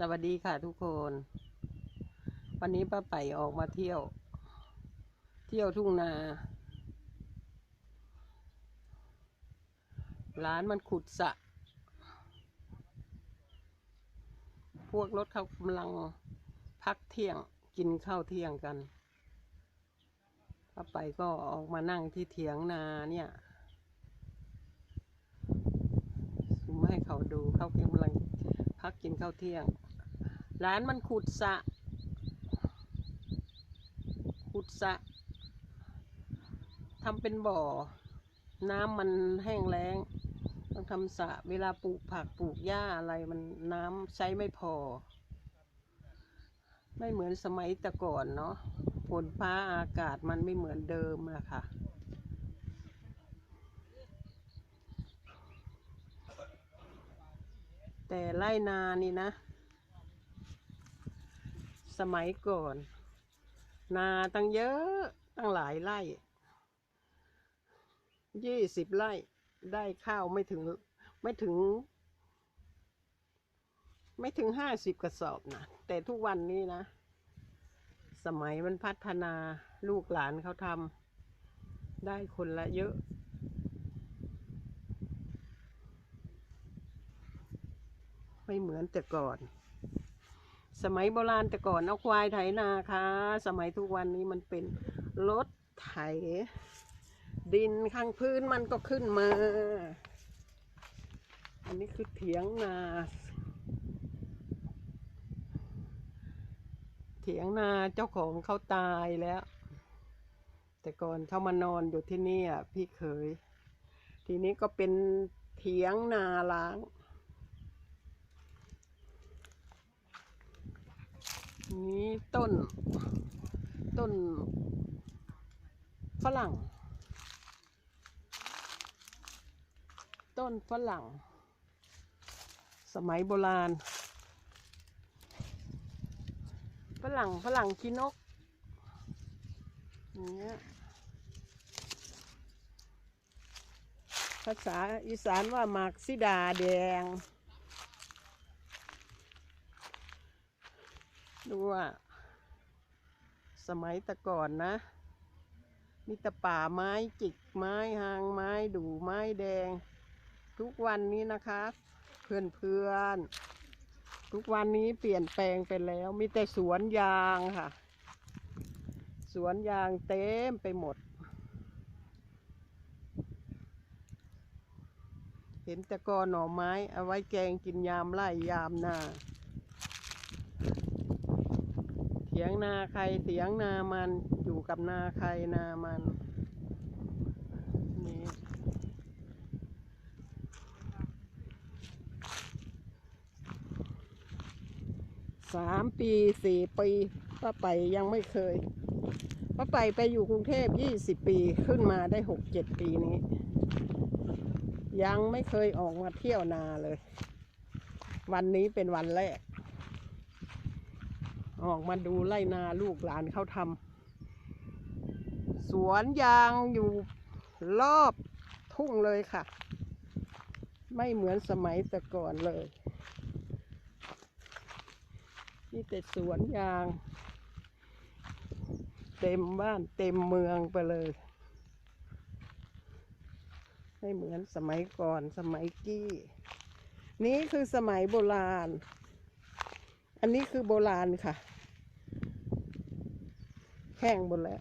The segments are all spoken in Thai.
สวัสดีค่ะทุกคน วันนี้ป้าไปออกมาเที่ยว เที่ยวทุ่งนา ร้านมันขุดสะ พวกรถเขากำลังพักเที่ยงกินข้าวเที่ยงกันป้าไปก็ออกมานั่งที่เถียงนาเนี่ยซูมให้เขาดูเขากำลังพักกินข้าวเที่ยง ร้านมันขุดสะ ขุดสะทำเป็นบ่อ น้ำมันแห้งแล้ง ต้องทำสะเวลาปลูกผักปลูกหญ้าอะไรมันน้ำใช้ไม่พอ ไม่เหมือนสมัยแต่ก่อนเนาะฝนฟ้าอากาศมันไม่เหมือนเดิมอะค่ะแต่ไร่นานี่นะ สมัยก่อน นาตั้งเยอะ ตั้งหลายไร่ยี่สิบไร่ได้ข้าวไม่ถึง ไม่ถึง ไม่ถึงห้าสิบกระสอบนะแต่ทุกวันนี้นะ สมัยมันพัฒนาลูกหลานเขาทำได้คนละเยอะไม่เหมือนแต่ก่อน สมัยโบราณแต่ก่อนเอาควายไถนาค่ะ สมัยทุกวันนี้มันเป็นรถไถ ดินข้างพื้นมันก็ขึ้นมา อันนี้คือเถียงนา เถียงนาเจ้าของเขาตายแล้ว แต่ก่อนเขามานอนอยู่ที่นี่อะพี่เคย ทีนี้ก็เป็นเถียงนาล้าง นี้ต้น ต้นฝรั่ง ต้นฝรั่ง สมัยโบราณ ฝรั่งฝรั่งขี้นกอย่างเงี้ยภาษาอีสานว่าหมากซิดาแดง ดูว่า สมัยแต่ก่อนนะ มีแต่ป่าไม้จิกไม้หางไม้ดูไม้แดง ทุกวันนี้นะคะ เพื่อนเพื่อนๆทุกวันนี้เปลี่ยนแปลงไปแล้ว มีแต่สวนยางค่ะ สวนยางเต็มไปหมด เห็นแต่กอหน่อไม้เอาไว้แกงกินยามไร่ยามนา เถียงนาใครเถียงนามันอยู่กับนาใครนามันนี่สามปีสี่ปีป้าไปยังไม่เคยป้าไปไปอยู่กรุงเทพยี่สิบปีขึ้นมาได้หกเจ็ดปีนี้ ยังไม่เคยออกมาเที่ยวนาเลย วันนี้เป็นวันแรก ออกมาดูไล่นาลูกหลานเขาทำสวนยางอยู่รอบทุ่งเลยค่ะ ไม่เหมือนสมัยแต่ก่อนเลยนี่แต่สวนยาง เต็มบ้านเต็มเมืองไปเลย ไม่เหมือนสมัยก่อนสมัยกี้ นี่คือสมัยโบราณ อันนี้คือโบราณค่ะ แห้งหมดแล้ว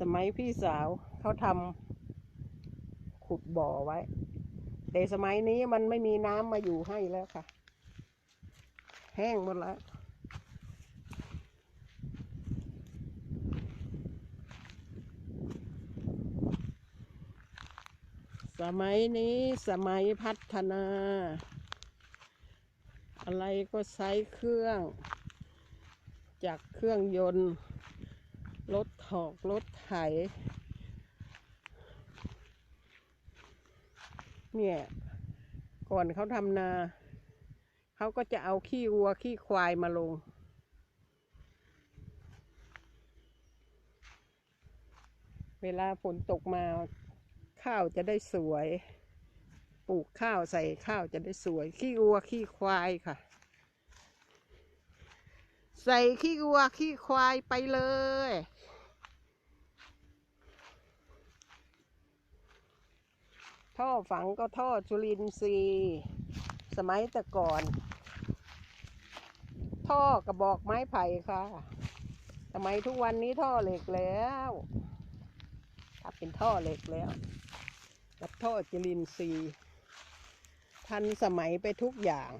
สมัยพี่สาวเขาทำขุดบ่อไว้ แต่สมัยนี้มันไม่มีน้ำมาอยู่ให้แล้วค่ะ แห้งหมดแล้ว สมัยนี้สมัยพัฒนา อะไรก็ใช้เครื่อง จากเครื่องยนต์ รถถอก รถไถ เนี่ย ก่อนเขาทำนา เขาก็จะเอาขี้วัวขี้ควายมาลง เวลาฝนตกมาข้าวจะได้สวย ปลูกข้าวใส่ข้าวจะได้สวย ขี้วัวขี้ควายค่ะ ใส่ขี้วัวขี้ควายไปเลย ท่อฝังก็ท่อจุลินทรีย์ สมัยแต่ก่อน ท่อกระบอกไม้ไผ่ค่ะสมัยทุกวันนี้ท่อเหล็กแล้วถ้าเป็นท่อเหล็กแล้วกับท่อจุลินทรีย์ ทันสมัยไปทุกอย่าง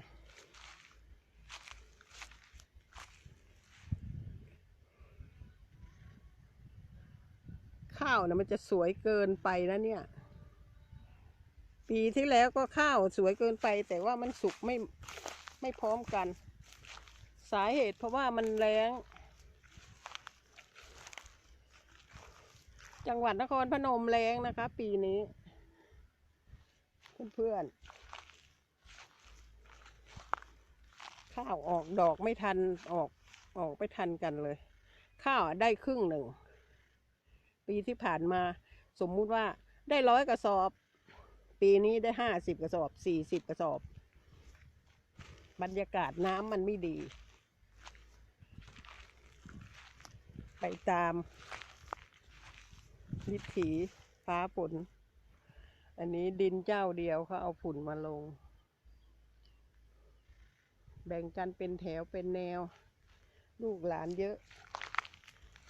ข้าวนะมันจะสวยเกินไปนะเนี่ย ปีที่แล้วก็ข้าวสวยเกินไป แต่ว่ามันสุกไม่ไม่พร้อมกัน สาเหตุเพราะว่ามันแรงจังหวัดนครพนมแรงนะคะ ปีนี้ เพื่อนๆ ข้าวออกดอกไม่ทันออกออกไม่ทันกันเลย ข้าวได้ครึ่งหนึ่ง ปีที่ผ่านมาสมมุติว่าได้ร้อยกระสอบ ปีนี้ได้ห้าสิบกระสอบสี่สิบกระสอบ บรรยากาศน้ำมันไม่ดี ไปตาม วิถีฟ้าฝนอันนี้ดินเจ้าเดียวเขาเอาฝุ่นมาลง แบ่งกันเป็นแถวเป็นแนว ลูกหลานเยอะ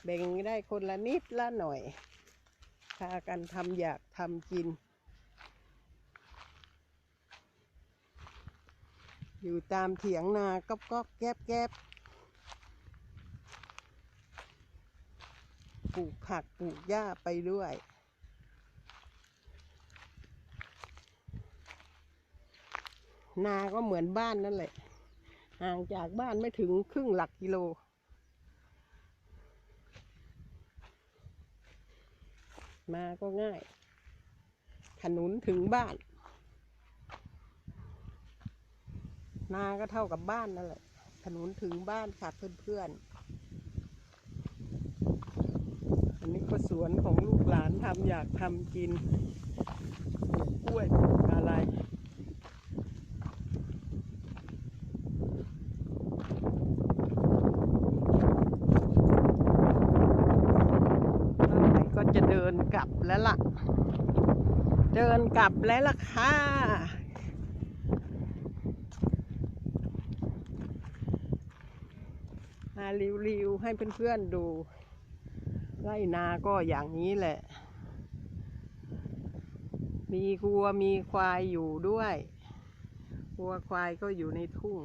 แบ่งได้คนละนิดละหน่อย พากันทำอยากทำกิน อยู่ตามเถียงนาก๊อบก๊อบแก๊บแก๊บปลูกผักปลูกหญ้าไปด้วยนาก็เหมือนบ้านนั่นแหละ ห่างจากบ้านไม่ถึงครึ่งหลักกิโล มาก็ง่าย ถนนถึงบ้าน นาก็เท่ากับบ้านนั่นแหละ ถนนถึงบ้านค่ะเพื่อนๆ อันนี้ก็สวนของลูกหลานทำอยากทำกินปลูกล้วยอะไร ต่อไปก็ จะเดินกลับแล้วล่ะ เดินกลับแล้วล่ะค่ะมารีวิวให้เพื่อนๆดู ไร่นาก็อย่างนี้แหละ มีวัวมีควายอยู่ด้วยวัวควายก็อยู่ในทุ่ง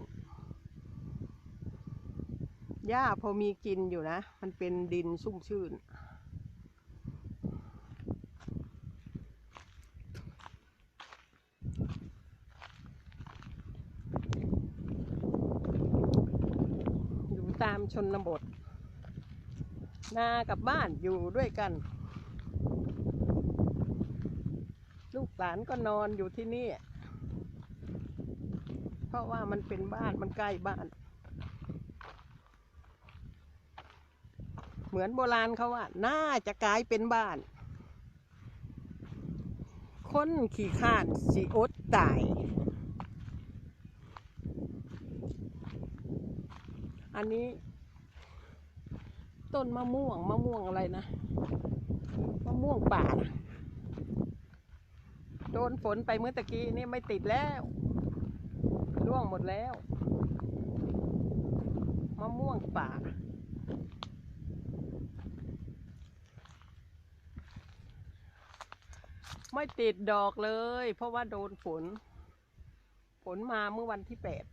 หญ้าพอมีกินอยู่นะ มันเป็นดินชุ่มชื่นามชนบท นากับบ้านอยู่ด้วยกัน ลูกหลานก็นอนอยู่ที่นี่ เพราะว่ามันเป็นบ้านมันใกล้บ้าน เหมือนโบราณเขาว่าน่าจะกลายเป็นบ้าน คนขี่ข้านสีอดตาย อันนี้ ต้นมะม่วงมะม่วงอะไรนะมะม่วงป่านะโดนฝนไปเมื่อตะกี้นี่ไม่ติดแล้วร่วงหมดแล้วมะม่วงป่าไม่ติดดอกเลย เพราะว่าโดนฝน ฝนมาเมื่อวันที่แปด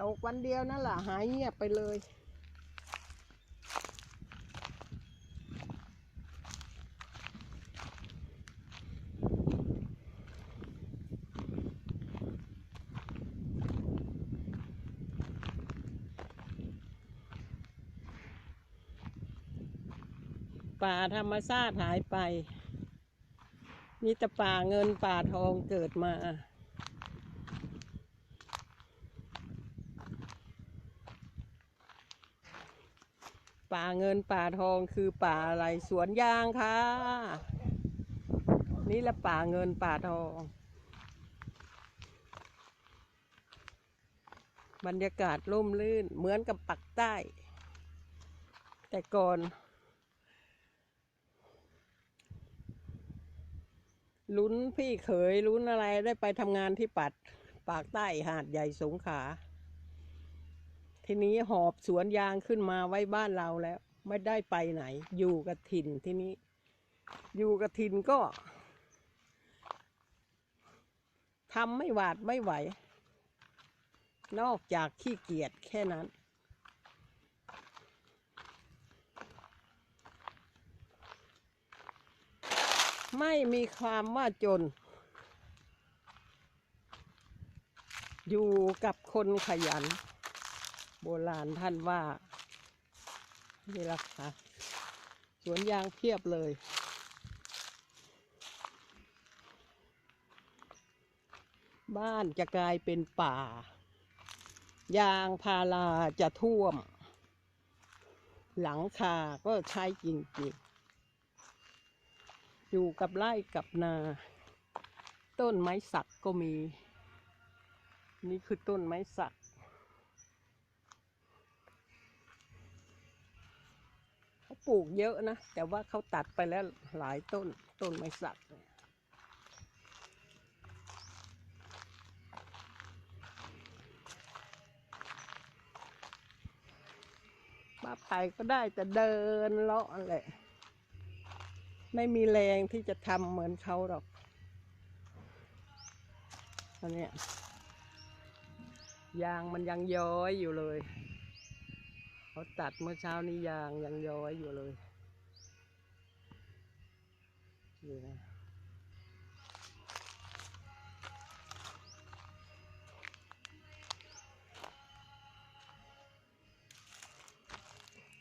ตกวันเดียวนั่นแหละหายเงียบไปเลย ป่าธรรมชาติหายไป มีแต่ป่าเงินป่าทองเกิดมา เงินป่าทองคือป่าอะไรสวนยางค่ะ นี่ละป่าเงินป่าทอง บรรยากาศร่มรื่นเหมือนกับปักใต้ แต่ก่อน ลุ้นพี่เขยลุ้นอะไรได้ไปทำงานที่ปัดปากใต้หาดใหญ่สงขลา ทีนี้หอบสวนยางขึ้นมาไว้บ้านเราแล้ว ไม่ได้ไปไหน อยู่กับถิ่นที่นี้ อยู่กับถิ่นก็ทำไม่หวาดไม่ไหว นอกจากขี้เกียจแค่นั้น ไม่มีความว่าจน อยู่กับคนขยัน โบราณท่านว่า นี่ละค่ะ สวนยางเพียบเลย บ้านจะกลายเป็นป่า ยางพาราจะท่วม หลังคาก็ใช้จริงๆ อยู่กับไร่กับนา ต้นไม้สักก็มี นี่คือต้นไม้สัก ปลูกเยอะนะ แต่ว่าเขาตัดไปแล้วหลายต้นต้นไม้สักป้าไผ่ก็ได้แต่เดินเลาะแหละ ไม่มีแรงที่จะทำเหมือนเขาหรอกอันเนี้ยยางมันยังย้อยอยู่เลย เขาตัดเมื่อเช้านี้ยางยังย้อยอยู่เลยนี่นะ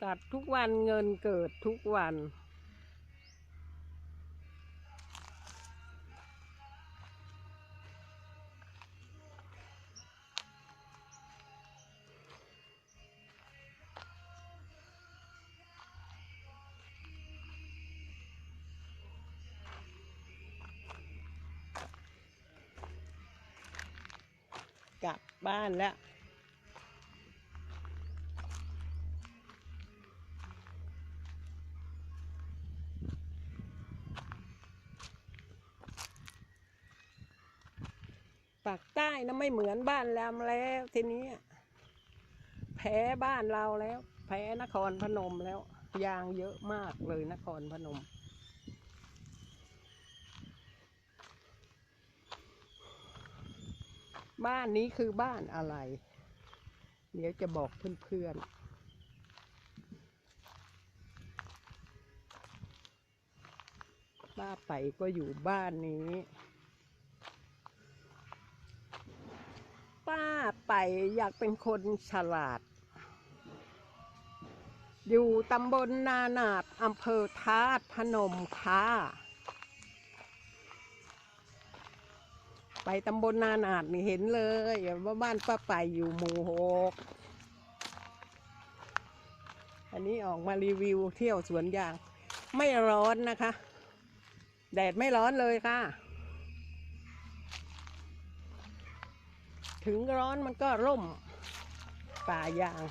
ตัดทุกวันเงินเกิดทุกวัน บ้านแล้ว ปากใต้นะไม่เหมือนบ้านเราแล้วทีนี้ แพ้บ้านเราแล้ว แพ้นครพนมแล้ว ยางเยอะมากเลยนครพนม บ้านนี้คือบ้านอะไร เดี๋ยวจะบอกเพื่อนๆป้าไปก็อยู่บ้านนี้ ป้าไปอยากเป็นคนฉลาด อยู่ตำบลนานาดอำเภอทาสพนมค่ะ ไปตำบลนานาดนี่เห็นเลยว่าบ้านป้าไปอยู่หมู่หกอันนี้ออกมารีวิวเที่ยวสวนยาง ไม่ร้อนนะคะ แดดไม่ร้อนเลยค่ะ ถึงร้อนมันก็ร่มป่ายาง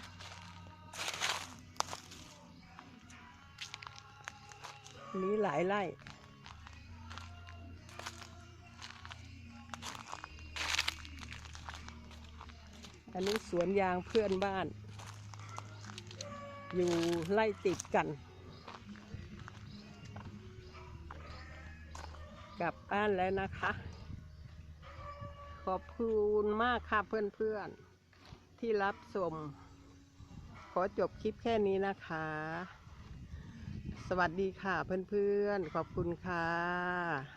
นี้หลายไร่ อันนี้สวนยางเพื่อนบ้าน อยู่ไล่ติดกัน กลับบ้านแล้วนะคะ ขอบคุณมากค่ะเพื่อนๆ ที่รับชมขอจบคลิปแค่นี้นะคะ สวัสดีค่ะเพื่อนๆ ขอบคุณค่ะ